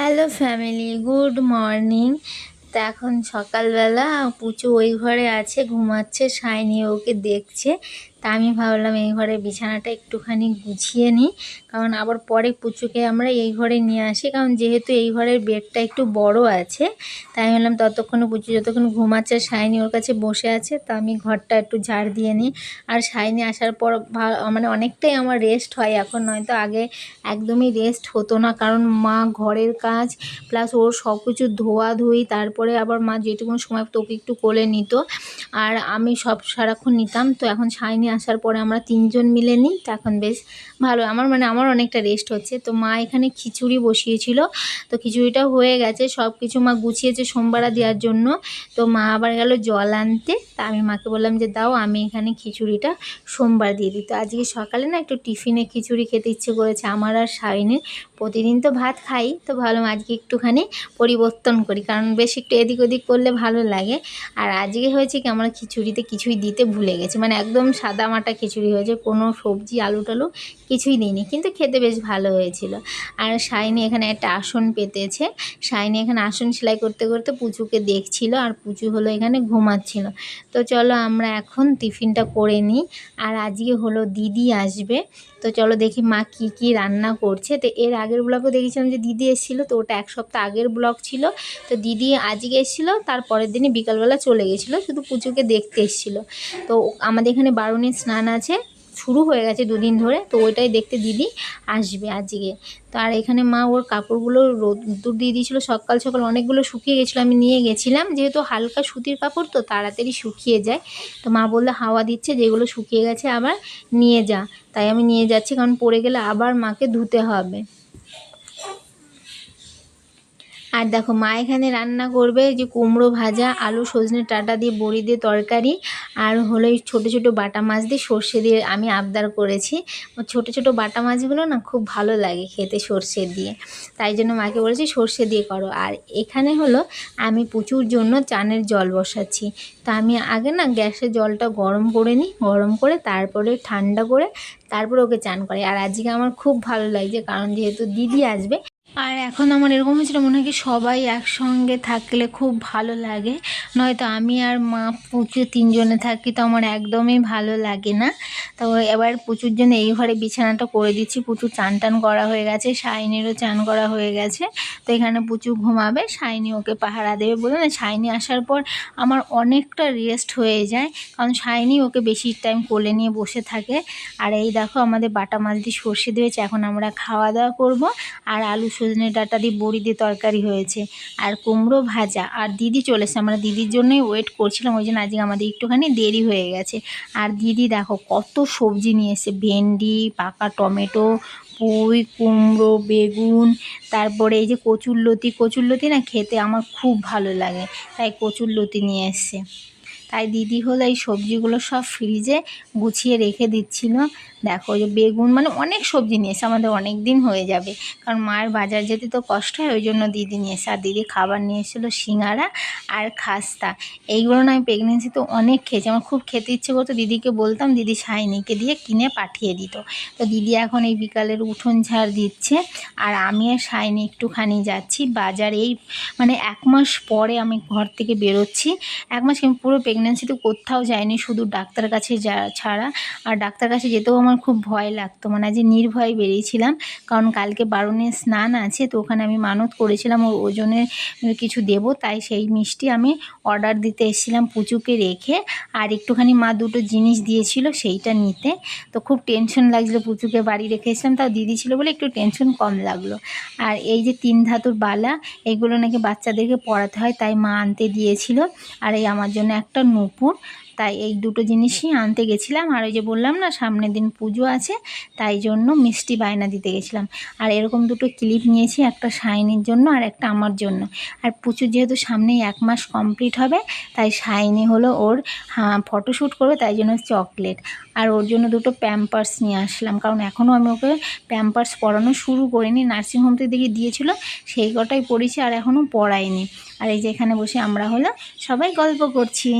Hello family, good morning. তা এখন সকালবেলা পুচু ওই ঘরে আছে, ঘুমাচ্ছে সাইনি ওকে দেখছে। তা আমি ভাবলাম এই ঘরে বিছানাটা একটুখানি গুছিয়ে নিই, কারণ আবার পরে পুচুকে আমরা এই ঘরে নিয়ে আসি, কারণ যেহেতু এই ঘরের বেডটা একটু বড় আছে, তাই আমি ভাবলাম ততক্ষণে পুচু যতক্ষণ ঘুমাচ্ছে সাইনি ওর কাছে বসে আছে, তা আমি ঘরটা একটু ঝাড় দিয়ে নিই। আর সাইনি আসার পর মানে অনেকটাই আমার রেস্ট হয়, এখন নয়তো আগে একদমই রেস্ট হতো না, কারণ মা ঘরের কাজ প্লাস ওর সব কিছু ধোয়া ধুই তারপরে আবার মা যেটুকু সময় তোকে একটু কোলে নিত, আর আমি সব সারাক্ষণ নিতাম, তো এখন সাইনি আসার পরে আমরা তিনজন মিলে নিই তো এখন বেশ ভালো। আমার মানে আমার অনেকটা রেস্ট হচ্ছে। তো মা এখানে খিচুড়ি বসিয়েছিল। তো খিচুড়িটা হয়ে গেছে। সব কিছু মা গুছিয়েছে সোমবারা দেওয়ার জন্য। তো মা আবার গেল জল আনতে। তা আমি মাকে বললাম যে, দাও, আমি এখানে খিচুড়িটা সোমবার দিয়ে দিই। তো আজকে সকালে না একটু টিফিনে খিচুড়ি খেতে ইচ্ছে করেছে। আমার আর সাইনের প্রতিদিন তো ভাত খাই। তো ভালো আজকে একটুখানি পরিবর্তন করি। কারণ বেশ একটু এদিক ওদিক করলে ভালো লাগে। আর আজকে হয়েছে কি, আমরা খিচুড়িতে কিছুই দিতে ভুলে গেছি। মানে একদম সাদা মাটা খিচুড়ি হয়েছে, কোনো সবজি, আলু টালু কিছুই দিইনি কিন্তু খেতে বেশ ভালো হয়েছিল। আর শাইনি এখানে একটা আসন পেতেছে। শাইনি এখানে আসন সেলাই করতে করতে পুচুকে দেখছিল আর পুচু হলো এখানে ঘুমাচ্ছিল। তো চলো আমরা এখন টিফিনটা করে নিই। আর আজকে হলো দিদি আসবে। তো চলো দেখি মা কি কি রান্না করছে। তো এর আগের ব্লগও দেখেছিলাম যে দিদি এসেছিল, তো ওটা এক সপ্তাহ আগের ব্লগ ছিল। তো দিদি আজকে এসেছিল, তারপরের দিনই বিকালবেলা চলে গেছিল, শুধু পুজোকে দেখতে এসেছিল। তো আমাদের এখানে বারুণের স্নান আছে, শুরু হয়ে গেছে দুদিন ধরে, তো ওইটাই দেখতে দিদি আসবে আজকে। তো আর এখানে মা ওর কাপড়গুলো রোদ্দুর দিয়ে দিয়েছিলো, সকাল সকাল অনেকগুলো শুকিয়ে গেছিল, আমি নিয়ে গেছিলাম। যেহেতু হালকা সুতির কাপড়, তো তাড়াতাড়ি শুকিয়ে যায়। তো মা বলল, হাওয়া দিচ্ছে, যেগুলো শুকিয়ে গেছে আবার নিয়ে যা। তাই আমি নিয়ে যাচ্ছি, কারণ পরে গেলে আবার মাকে ধুতে হবে। আর দেখো, মা এখানে রান্না করবে যে কুমড়ো ভাজা, আলু, সজনে, টাটা দিয়ে বড়ি দিয়ে তরকারি আর হলো এই ছোটো ছোটো বাটা মাছ দিয়ে সর্ষে দিয়ে আমি আবদার করেছি। ছোট ছোট বাটা মাছগুলো না খুব ভালো লাগে খেতে সর্ষে দিয়ে। তাই জন্য মাকে বলেছি, সর্ষে দিয়ে করো। আর এখানে হলো আমি প্রচুর জন্য চানের জল বসাচ্ছি। তা আমি আগে না গ্যাসের জলটা গরম করে নিই, গরম করে তারপরে ঠান্ডা করে তারপরে ওকে চান করে আর আজকে আমার খুব ভালো লাগছে, কারণ যেহেতু দিদি আসবে আর এখন আমার এরকম হয়েছিল মনে হয় কি সবাই একসঙ্গে থাকলে খুব ভালো লাগে। নয়তো আমি আর মা পুচু তিনজনে থাকি, তো আমার একদমই ভালো লাগে না। তো এবার পুচুর জন্য এই ঘরে বিছানাটা করে দিচ্ছি। পুচুর চান টান করা হয়ে গেছে, শাইনেরও চান করা হয়ে গেছে। তো এখানে পুচু ঘুমাবে, শাইনি ওকে পাহারা দেবে বলে না, শাইনি আসার পর আমার অনেকটা রেস্ট হয়ে যায়। কারণ শাইনি ওকে বেশি টাইম কোলে নিয়ে বসে থাকে। আর এই দেখো আমাদের বাটা মাছ দিয়ে সর্ষে দিয়েছে, এখন আমরা খাওয়া দাওয়া করব। আর আলু সজনে ডাটা দিয়ে বড়ি দিয়ে তরকারি হয়েছে। আর কুমড়ো ভাজা। আর দিদি চলেছে আমরা দিদির জন্যই ওয়েট করছিলাম। ওই জন্য আজকে আমাদের একটুখানি দেরি হয়ে গেছে। আর দিদি দেখো, কত সবজি নিয়ে এসে ভেন্ডি, পাকা টমেটো, পুঁই, কুমড়ো, বেগুন, তারপরে এই যে কচুরলতি। কচুরলতি না খেতে আমার খুব ভালো লাগে। তাই কচুরলতি নিয়ে এসছে। তাই দিদি হলো এই সবজিগুলো সব ফ্রিজে গুছিয়ে রেখে দিচ্ছিল। দেখো যে বেগুন মানে অনেক সবজি নিয়ে এসে আমাদের অনেক দিন হয়ে যাবে। কারণ মায়ের বাজার যেতে তো কষ্ট হয়, ওই জন্য দিদি নিয়ে এসে, আর দিদি খাবার নিয়ে এসেছিল সিঙ্গারা আর খাস্তা। এইগুলো না আমি প্রেগনেন্সিতে অনেক খেয়েছি। আমার খুব খেতে ইচ্ছে করতো, দিদিকে বলতাম, দিদি সাইনিকে দিয়ে কিনে পাঠিয়ে দিত। তো দিদি এখন এই বিকালের উঠোন ঝাড় দিচ্ছে, আর আমি আর সাইনি একটুখানি যাচ্ছি। বাজার এই মানে এক মাস পরে আমি ঘর থেকে বেরোচ্ছি। এক মাস পুরো প্রেগনেন্সিতে কোথাও যাইনি শুধু ডাক্তার কাছে যা, ছাড়া। আর ডাক্তার কাছে যেতেও আমার খুব ভয় লাগতো। মানে আজ নির্ভয় বেরিয়েছিলাম, কারণ কালকে বারণের স্নান আছে, তো ওখানে আমি মানত করেছিলাম, ওর ওজনের কিছু দেব, তাই সেই মিষ্টি আমি অর্ডার দিতে এসেছিলাম পুচুকে রেখে। আর একটুখানি মা দুটো জিনিস দিয়েছিল, সেইটা নিতে। তো খুব টেনশন লাগছিল পুচুকে বাড়ি রেখে এসেছিলাম, তাও দিদি ছিল বলে একটু টেনশন কম লাগল। আর এই যে তিন ধাতুর বালা এইগুলো নাকি বাচ্চাদেরকে পড়াতে হয়, তাই মা আনতে দিয়েছিল। আর এই আমার জন্য একটা নূপুর তাই এই দুটো জিনিসই আনতে গেছিলাম। আর ওই যে বললাম না, সামনের দিন পুজো আছে, তাই জন্য মিষ্টি বায়না দিতে গেছিলাম। আর এরকম দুটো ক্লিপ নিয়েছি, একটা শাইনির জন্য আর একটা আমার জন্য। আর পুজোর যেহেতু সামনেই এক মাস কমপ্লিট হবে, তাই শাইনি হলো ওর ফটোশ্যুট করবে, তাই জন্য চকলেট। আর ওর জন্য দুটো প্যাম্পার্স নিয়ে আসলাম, কারণ এখনও আমি ওকে প্যাম্পার্স পরানো শুরু করিনি। নার্সিংহোম থেকে দিয়েছিল সেই কটাই পড়েছি, আর এখনও পড়াইনি। আর এই যে এখানে বসে আমরা হলো সবাই গল্প করছি।